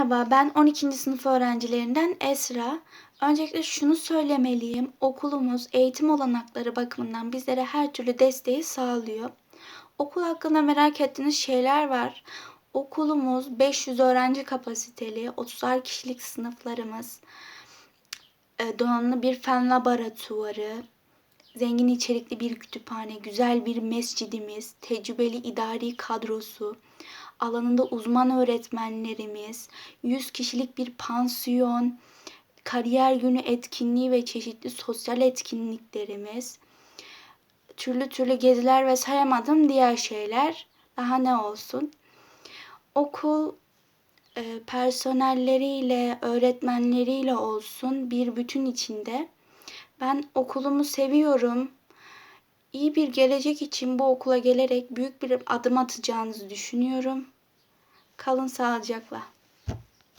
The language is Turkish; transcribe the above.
Merhaba, ben 12. sınıf öğrencilerinden Esra. Öncelikle şunu söylemeliyim. Okulumuz eğitim olanakları bakımından bizlere her türlü desteği sağlıyor. Okul hakkında merak ettiğiniz şeyler var. Okulumuz 500 öğrenci kapasiteli, 30'ar kişilik sınıflarımız, e, donanımlı bir fen laboratuvarı, zengin içerikli bir kütüphane, güzel bir mescidimiz, tecrübeli idari kadrosu, alanında uzman öğretmenlerimiz, 100 kişilik bir pansiyon, kariyer günü etkinliği ve çeşitli sosyal etkinliklerimiz, türlü türlü geziler ve sayamadım diğer şeyler. Daha ne olsun? Okul e, personelleriyle, öğretmenleriyle olsun bir bütün içinde. Ben okulumu seviyorum. İyi bir gelecek için bu okula gelerek büyük bir adım atacağınızı düşünüyorum. Kalın sağlıcakla.